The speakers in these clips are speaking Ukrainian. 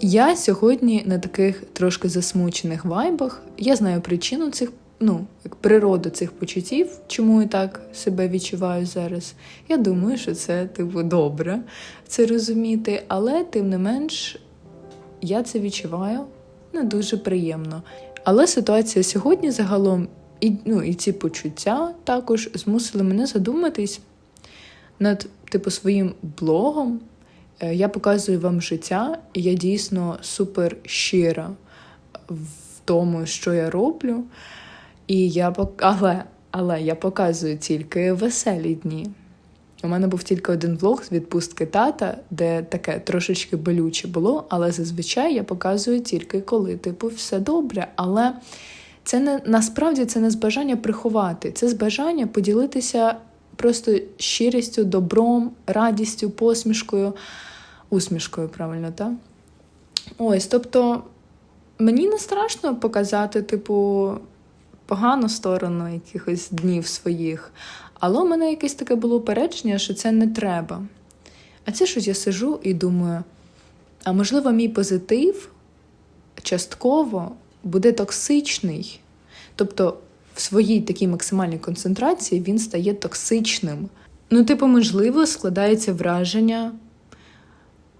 Я сьогодні на таких трошки засмучених вайбах. Я знаю причину цих, ну, як природу цих почуттів, чому я так себе відчуваю зараз. Я думаю, що це типу добре це розуміти, але тим не менш я це відчуваю не дуже приємно. Але ситуація сьогодні загалом, і ну, і ці почуття також змусили мене задуматись над типу своїм блогом. Е, Я показую вам життя, і я дійсно супер щира в тому, що я роблю. І я але, але я показую тільки веселі дні. У мене був тільки один влог з відпустки тата, де таке трошечки болюче було, але зазвичай я показую тільки коли, типу, все добре. Але це не насправді це не з бажання приховати, це з бажання поділитися просто щирістю, добром, радістю, посмішкою, усмішкою, правильно, так? Ось, тобто, мені не страшно показати, типу, погану сторону якихось днів своїх. Але у мене якесь таке було упередження, що це не треба. А це щось я сижу і думаю: а можливо, мій позитив частково буде токсичний. Тобто, в своїй такій максимальній концентрації він стає токсичним. Ну, типу, можливо, складається враження,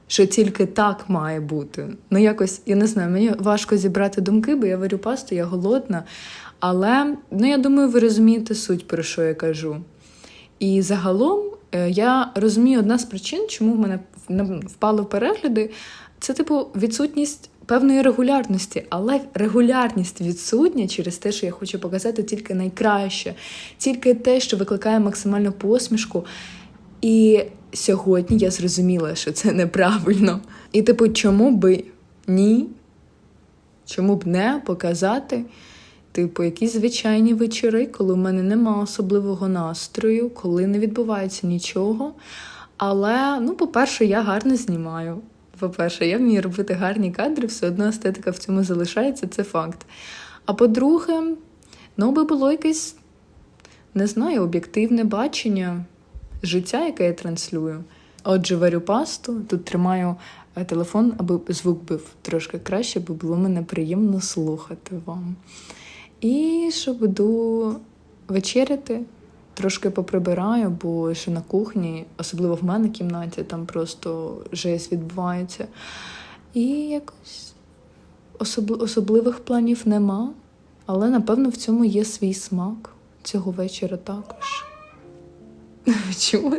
що тільки так має бути. Ну, якось, я не знаю, мені важко зібрати думки, бо я варю пасту, я голодна. Але ну, я думаю, ви розумієте суть, про що я кажу. І загалом е, я розумію одна з причин, чому в мене впали в перегляди, це, типу, відсутність певної регулярності, але регулярність відсутня через те, що я хочу показати тільки найкраще, тільки те, що викликає максимальну посмішку. І сьогодні я зрозуміла, що це неправильно. І, типу, чому би ні? Чому б не показати? Типу, якісь звичайні вечори, коли в мене нема особливого настрою, коли не відбувається нічого. Але, ну, по-перше, я гарно знімаю. По-перше, я вмію робити гарні кадри, все одно естетика в цьому залишається, це факт. А по-друге, ну, би було якесь, не знаю, об'єктивне бачення життя, яке я транслюю. Отже, варю пасту, тут тримаю е, телефон, аби звук був трошки краще, бо було мене приємно слухати вам. І що буду вечеряти, трошки поприбираю, бо ще на кухні, особливо в мене кімнаті, там просто жесть відбувається. І якось особ... особливих планів нема, але напевно в цьому є свій смак цього вечора також. Чому?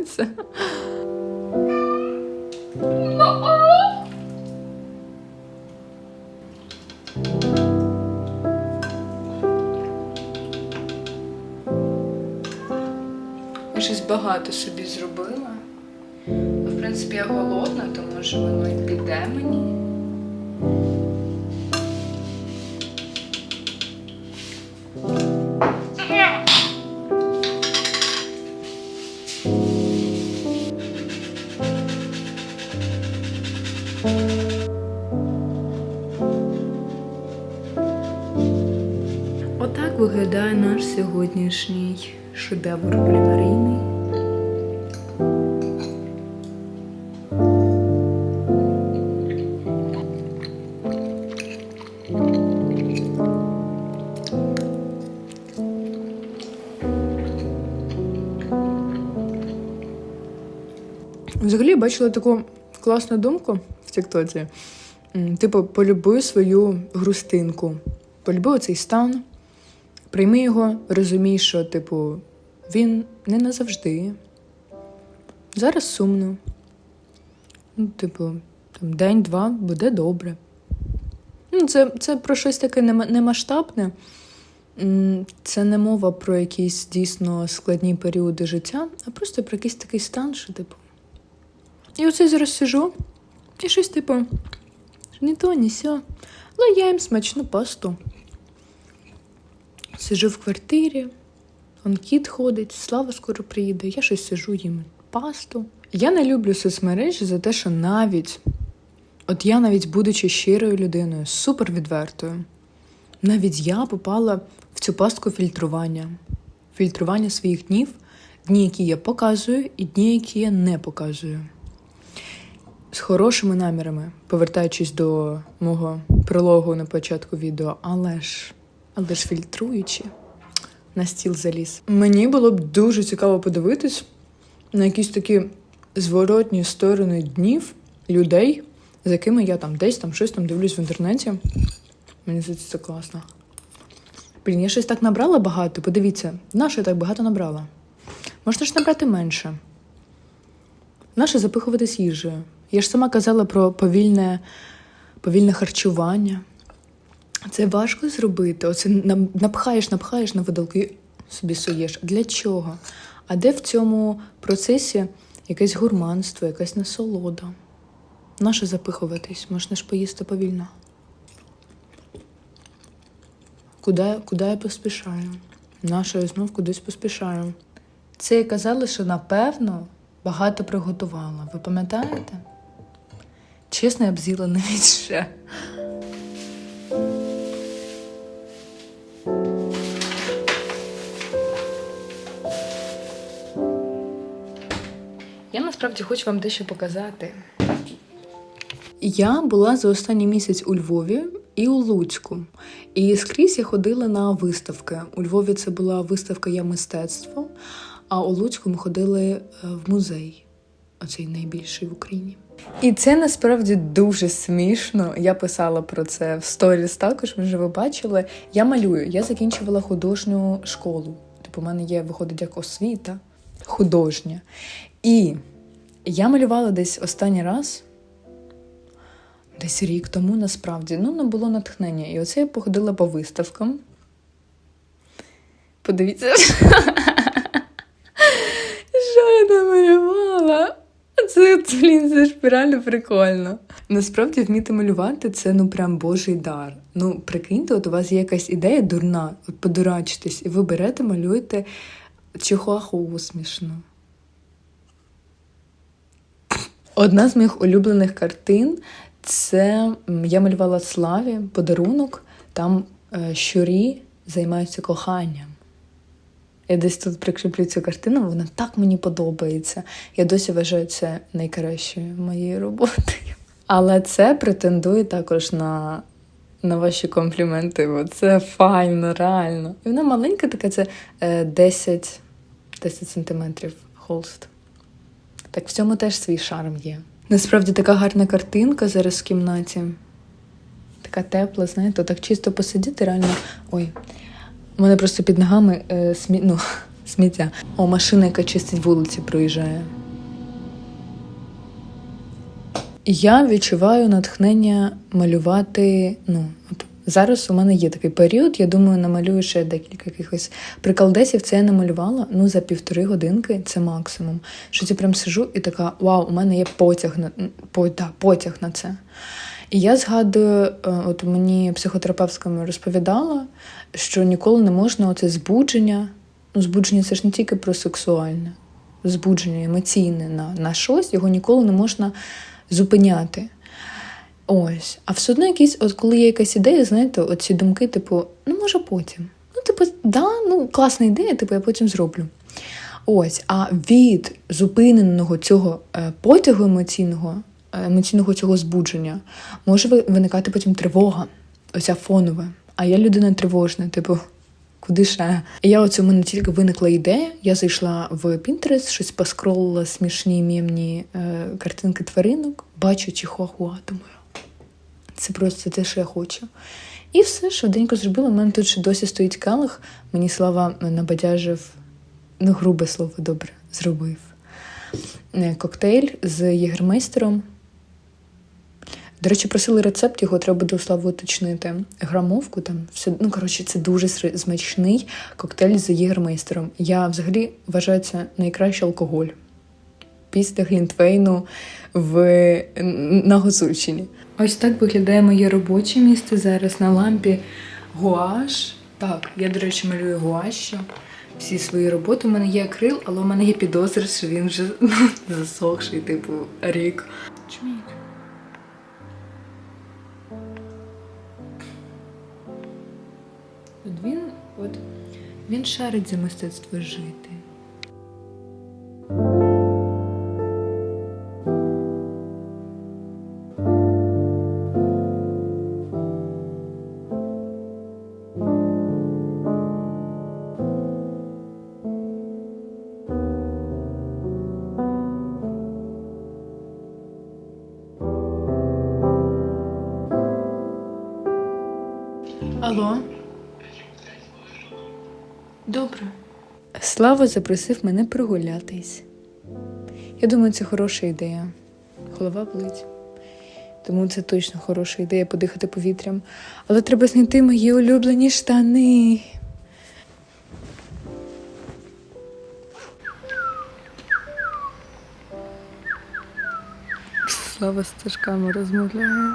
Щось багато собі зробила. В принципі, я голодна, то може воно і піде мені. Отак виглядає наш сьогоднішній шедевр кулінарійний. Взагалі бачила таку класну думку в Тіктоці. Типу, полюби свою грустинку, полюби цей стан, прийми його, розумій, що, типу, він не назавжди. Зараз сумно. Ну, типу, там день-два буде добре. Ну, це, це про щось таке немасштабне. Це не мова про якісь дійсно складні періоди життя, а просто про якийсь такий стан, що, типу. І оце зараз сижу, і щось, типу, ні то, ні сьо. Але я їм смачну пасту. Сижу в квартирі, он кіт ходить, слава скоро приїде, я щось сижу їм пасту. Я не люблю соцмережі за те, що навіть, от я навіть будучи щирою людиною, супер відвертою, навіть я попала в цю пастку фільтрування. Фільтрування своїх днів, дні, які я показую, і дні, які я не показую. з хорошими намірами, повертаючись до мого прологу на початку відео, але ж, але ж фільтруючи, на стіл заліз. Мені було б дуже цікаво подивитись на якісь такі зворотні сторони днів людей, з якими я там десь там щось там дивлюсь в інтернеті. Мені здається, це класно. Блін, я щось так набрала багато. Подивіться, на що я так багато набрала? Можна ж набрати менше. Наше запихуватись їжею. Я ж сама казала про повільне, повільне харчування. Це важко зробити. Оце напхаєш, напхаєш на видалки і собі суєш. Для чого? А де в цьому процесі якесь гурманство, якась насолода? Наше запихуватись, можна ж поїсти повільно. Куди, куди я поспішаю? Наша я знов кудись поспішаю. Це я казала, що напевно багато приготувала. Ви пам'ятаєте? Чесно, я б з'їла навіть ще. Насправді хочу вам дещо показати. Я була за останній місяць у Львові і у Луцьку. І скрізь я ходила на виставки. У Львові це була виставка Я мистецтво, а у Луцьку ми ходили е, в музей, оцей найбільший в Україні. І це насправді дуже смішно. Я писала про це в сторіс також, ви вже ви бачили. Я малюю, я закінчувала художню школу. Типу, у мене є, виходить, як освіта художня. І я малювала десь останній раз десь рік тому насправді. Ну, не було натхнення. І оце я походила по виставкам. Подивіться, що я намалювала. Це, блін, це ж реально прикольно. Насправді вміти малювати це ну прям божий дар. Ну, прикиньте, от у вас є якась ідея дурна, от подурачитесь, і ви берете, малюєте чихуахуа смішно. Одна з моїх улюблених картин це я малювала Славі подарунок. Там е, щурі займаються коханням. Я десь тут прикріплю цю картину, вона так мені подобається. Я досі вважаю це найкращою моєю роботою. Але це претендує також на, на ваші компліменти, бо це файно, реально. І вона маленька така, це е, 10, 10 сантиметрів холст. Так в цьому теж свій шарм є. Насправді така гарна картинка зараз в кімнаті. Така тепла, знаєте, так чисто посидіти реально. Ой, у мене просто під ногами е, смі... ну, сміття. О, машина, яка чистить вулиці, проїжджає. Я відчуваю натхнення малювати. Ну, от зараз у мене є такий період. Я думаю, намалюю ще декілька якихось приколдесів. Це я намалювала ну за півтори годинки, це максимум. Що я прям сижу і така: вау, у мене є потяг на по, да, потяг на це. І я згадую, е, от мені психотерапевтка розповідала, що ніколи не можна оце збудження. Ну, збудження це ж не тільки про сексуальне, збудження емоційне на, на щось, його ніколи не можна зупиняти. Ось. А все одно якісь, от коли є якась ідея, знаєте, от ці думки, типу, ну може потім. Ну, типу, да, ну класна ідея, типу, я потім зроблю. Ось, а від зупиненого цього е, потягу емоційного, е, емоційного цього збудження може виникати потім тривога, оця фонова. А я людина тривожна, типу, куди ще? І я оце у мене тільки виникла ідея. Я зайшла в Pinterest, щось поскролила смішні мємні е, картинки тваринок, бачу чихуахуа, думаю. Це просто те, що я хочу. І все швиденько зробила. У мене тут ще досі стоїть келих. Мені слава набадяжив, ну, грубе слово, добре, зробив. Е, Коктейль з єгермейстером. До речі, просили рецепт, його треба буде у Славу уточнити. Грамовку там, все. Ну, коротше, це дуже смачний коктейль з єгермейстером. Я взагалі вважаю це найкращий алкоголь після Глінтвейну в на Гуцульщині. Ось так виглядає моє робоче місце зараз на лампі гуаш. Так, я, до речі, малюю гуашю. Всі свої роботи. У мене є акрил, але у мене є підозра, що він вже засохший, типу, рік. Чмік. От він, от, він шарить за мистецтво жити. Алло? Добре. Слава запросив мене прогулятись. Я думаю, це хороша ідея. Голова болить. Тому це точно хороша ідея подихати повітрям. Але треба знайти мої улюблені штани. Слава з стежками розмовляє.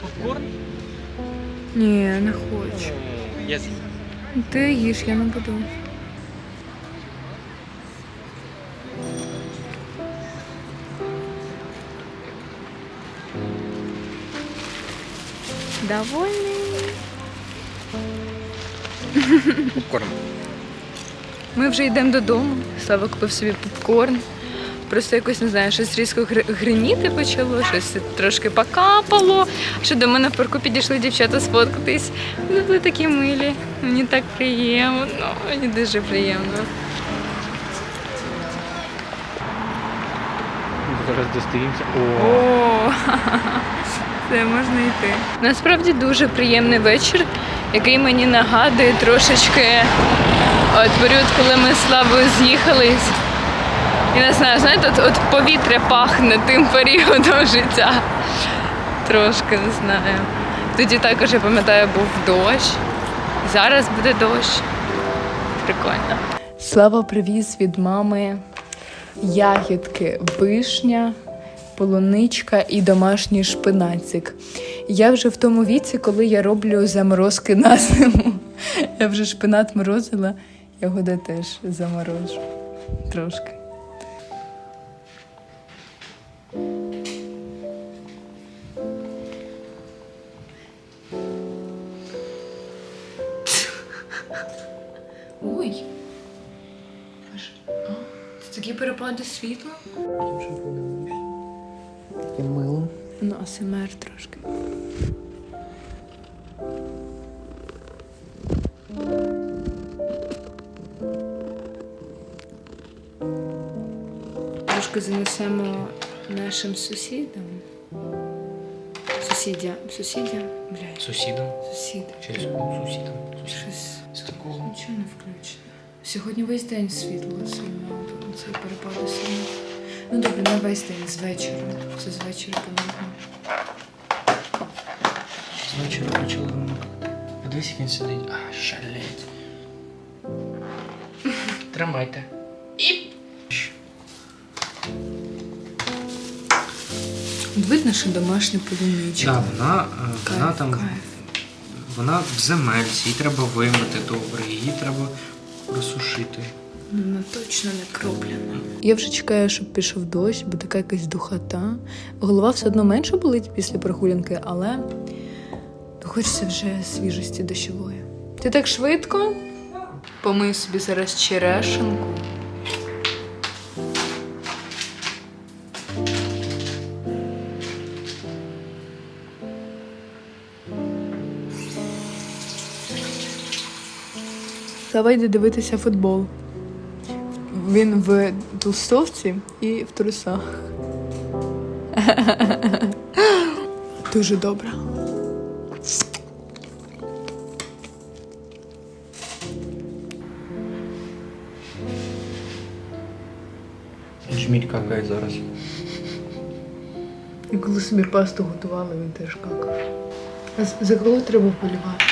Попкорн? Ні, не хочу. Я. Ти їж, я не буду. Довольний. Попкорн. Ми вже йдемо додому. Слава купив собі попкорн. Просто якось не знаю, щось різко гриніти почало, щось трошки покапало. Що до мене в парку підійшли дівчата сфоткатись. Вони були такі милі. Мені так приємно. Мені дуже приємно. Зараз достаємося. О, це можна йти. Насправді дуже приємний вечір, який мені нагадує трошечки от період, коли ми з Славою з'їхались. І не знаю, знаєте, от, от повітря пахне тим періодом життя. Трошки не знаю. Тоді також я пам'ятаю, був дощ. Зараз буде дощ. Прикольно. Слава привіз від мами ягідки вишня, полуничка і домашній шпинацик. Я вже в тому віці, коли я роблю заморозки на зиму. Я вже шпинат морозила, ягоди теж заморожу. Трошки. Перепади світла. Таке мило. Ну, АСМР трошки. Трошки занесемо нашим сусідам. Сусідя. Сусідя? Блядь, Сусідом. сусіди. Через кого сусідом? Щось З такого. нічого не включено. Сьогодні весь день світло сильно. Це перепади сильно. Ну добре, не весь день, з вечора. Це з вечора помітно. З вечора почали ранок. Подивись, як він сидить. А, шалеть. Тримайте. І. Видно, що домашня полуничка. Так, вона, е, вона Кайф, там. кайф. Вона в земельці, її треба вимити добре, її треба просушити. Вона точно не кроплена. Я вже чекаю, щоб пішов дощ, бо така якась духота. Голова все одно менше болить після прогулянки, але хочеться вже свіжості дощової. Ти так швидко? Помий собі зараз черешенку. Давай йди дивитися футбол. Він в толстовці і в трусах. Дуже добре. Жміть какає зараз. І коли собі пасту готували, він теж какав. А за кого треба вболівати?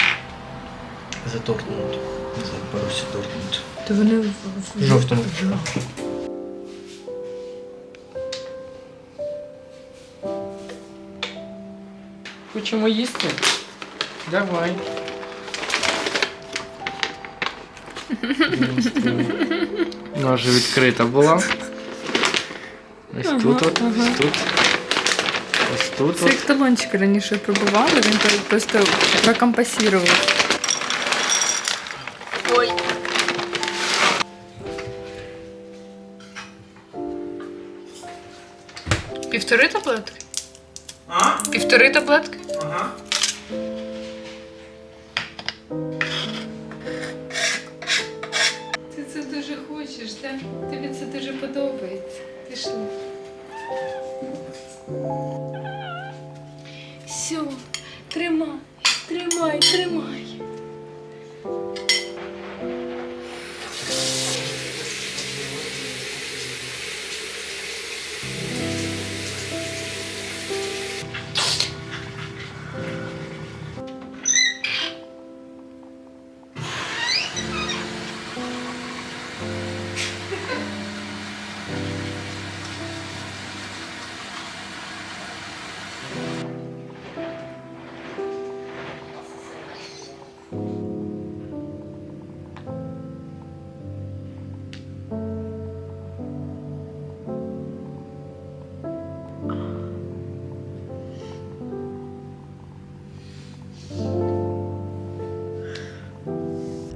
За Дортмунд. За Борусі Дортмунд. То вони в, в, Жовтому. в жовтому. Хочемо їсти? Давай. Вона вже відкрита була. Ось Ага, тут, от, ага. ось тут. Ось тут. Це от. талончик раніше пробували, він просто прокомпасірував. Півтори таблетки? А? Півтори таблетки? Ага. Ти це дуже хочеш, так? Тобі це дуже подобається. Пішли. Все, тримай, тримай, тримай.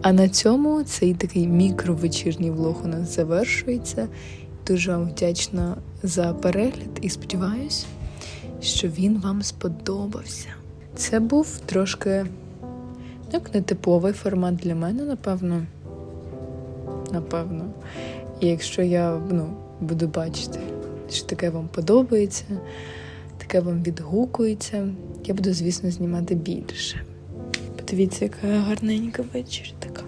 А на цьому цей такий мікровечірній влог у нас завершується. Дуже вам вдячна за перегляд і сподіваюсь, що він вам сподобався. Це був трошки як нетиповий формат для мене, напевно. Напевно. І якщо я ну, буду бачити, що таке вам подобається, таке вам відгукується, я буду, звісно, знімати більше. Подивіться, яка гарненька вечір така.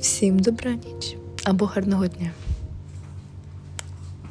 Всім добраніч або гарного дня.